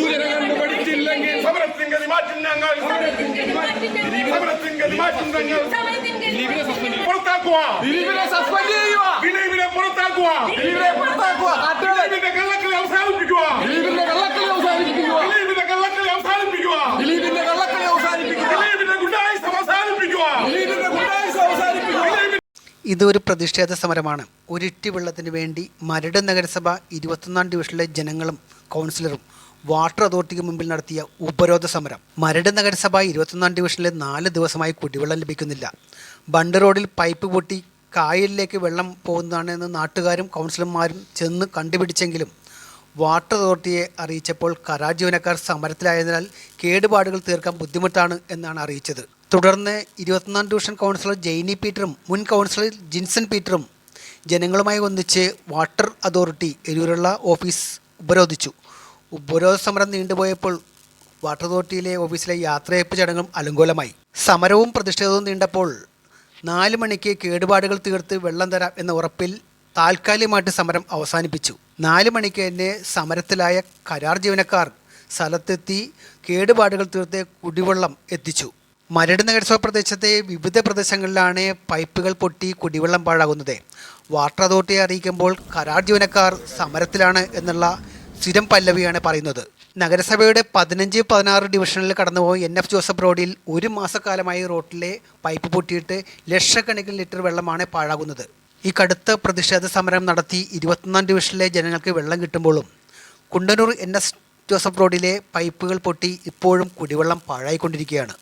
പഠിച്ചില്ലെങ്കിൽ സൂചന കണ്ടു പഠിച്ചില്ലെങ്കിൽ സമരത്തിൻ ഗതി മാറ്റും ഞങ്ങൾ. സമരത്തിൻ ഗതി മാറ്റും ഞങ്ങൾ. ദിലീപിനെ സസ്പെൻഡ് ചെയ്യും പുറത്താക്കുക ദിലീപിനെ സസ്പെൻഡ് ചെയ്യുക ദിലീപിനെ പുറത്താക്കുക ദിലീപിനെ പുറത്താക്കുക ദിലീപിന്റെ കള്ളക്കളി അവസാനിപ്പിക്കുക ദിലീപിന്റെ കള്ളക്കളി അവസാനിപ്പിക്കുക ദിലീപിന്റെ കള്ളക്കളി അവസാനിപ്പിക്കുക ദിലീപിന്റെ കള്ളക്കളി അവസാനിപ്പിക്കുക ദിലീപിന്റെ ഗുണ്ടായുസം അവസാനിപ്പിക്കുക ദിലീപിന്റെ ഗുണ്ടായുസം അവസാനിപ്പിക്കുക ഇതൊരു പ്രതിഷേധ സമരമാണ്. ഒരിറ്റി വെള്ളത്തിന് വേണ്ടി മരട് നഗരസഭ ഇരുപത്തൊന്നാം ഡിവിഷനിലെ ജനങ്ങളും കൗൺസിലറും വാട്ടർ അതോറിറ്റിക്ക് മുമ്പിൽ നടത്തിയ ഉപരോധ സമരം മരട് നഗരസഭ ഇരുപത്തൊന്നാം ഡിവിഷനിലെ നാല് ദിവസമായി കുടിവെള്ളം ലഭിക്കുന്നില്ല. ബണ്ട് റോഡിൽ പൈപ്പ് പൊട്ടി കായലിലേക്ക് വെള്ളം പോകുന്നതാണ് എന്ന് നാട്ടുകാരും കൗൺസിലർമാരും ചെന്ന് കണ്ടുപിടിച്ചെങ്കിലും വാട്ടർ അതോറിറ്റിയെ അറിയിച്ചപ്പോൾ കരാർ ജീവനക്കാർ സമരത്തിലായതിനാൽ കേടുപാടുകൾ തീർക്കാൻ ബുദ്ധിമുട്ടാണ് എന്നാണ് അറിയിച്ചത്. തുടർന്ന് ഇരുപത്തൊന്നാം ഡിവിഷൻ കൗൺസിലർ ജെയ്നി പീറ്ററും മുൻ കൗൺസിലർ ജിൻസൺ പീറ്ററും ജനങ്ങളുമായി ഒന്നിച്ച് വാട്ടർ അതോറിറ്റി എരൂരുള്ള ഓഫീസ് ഉപരോധിച്ചു. ഉപരോധ സമരം നീണ്ടുപോയപ്പോൾ വാട്ടർ അതോറിറ്റിയിലെ ഓഫീസിലെ യാത്രയപ്പ് ചടങ്ങും അലങ്കോലമായി. സമരവും പ്രതിഷേധവും നീണ്ടപ്പോൾ നാല് മണിക്ക് കേടുപാടുകൾ തീർത്ത് വെള്ളം തരാം എന്ന ഉറപ്പിൽ താൽക്കാലികമായിട്ട് സമരം അവസാനിപ്പിച്ചു. നാല് മണിക്ക് തന്നെ സമരത്തിലായ കരാർ ജീവനക്കാർ സ്ഥലത്തെത്തി കേടുപാടുകൾ തീർത്ത് കുടിവെള്ളം എത്തിച്ചു. മരട് നഗരസഭ പ്രദേശത്തെ വിവിധ പ്രദേശങ്ങളിലാണ് പൈപ്പുകൾ പൊട്ടി കുടിവെള്ളം പാഴാകുന്നത്. വാട്ടർ അതോറിറ്റിയെ അറിയിക്കുമ്പോൾ കരാർ ജീവനക്കാർ സമരത്തിലാണ് എന്നുള്ള സ്ഥിരം പല്ലവിയാണ് പറയുന്നത്. നഗരസഭയുടെ പതിനഞ്ച് പതിനാറ് ഡിവിഷനിൽ കടന്നുപോയി എൻ. എഫ്. ജോസഫ് റോഡിൽ ഒരു മാസക്കാലമായി റോഡിലെ പൈപ്പ് പൊട്ടിയിട്ട് ലക്ഷക്കണക്കിന് ലിറ്റർ വെള്ളമാണ് പാഴാകുന്നത്. ഈ കടുത്ത പ്രതിഷേധ സമരം നടത്തി ഇരുപത്തൊന്നാം ഡിവിഷനിലെ ജനങ്ങൾക്ക് വെള്ളം കിട്ടുമ്പോഴും കുണ്ടനൂർ എൻ. എസ്. ജോസഫ് റോഡിലെ പൈപ്പുകൾ പൊട്ടി ഇപ്പോഴും കുടിവെള്ളം പാഴായിക്കൊണ്ടിരിക്കുകയാണ്.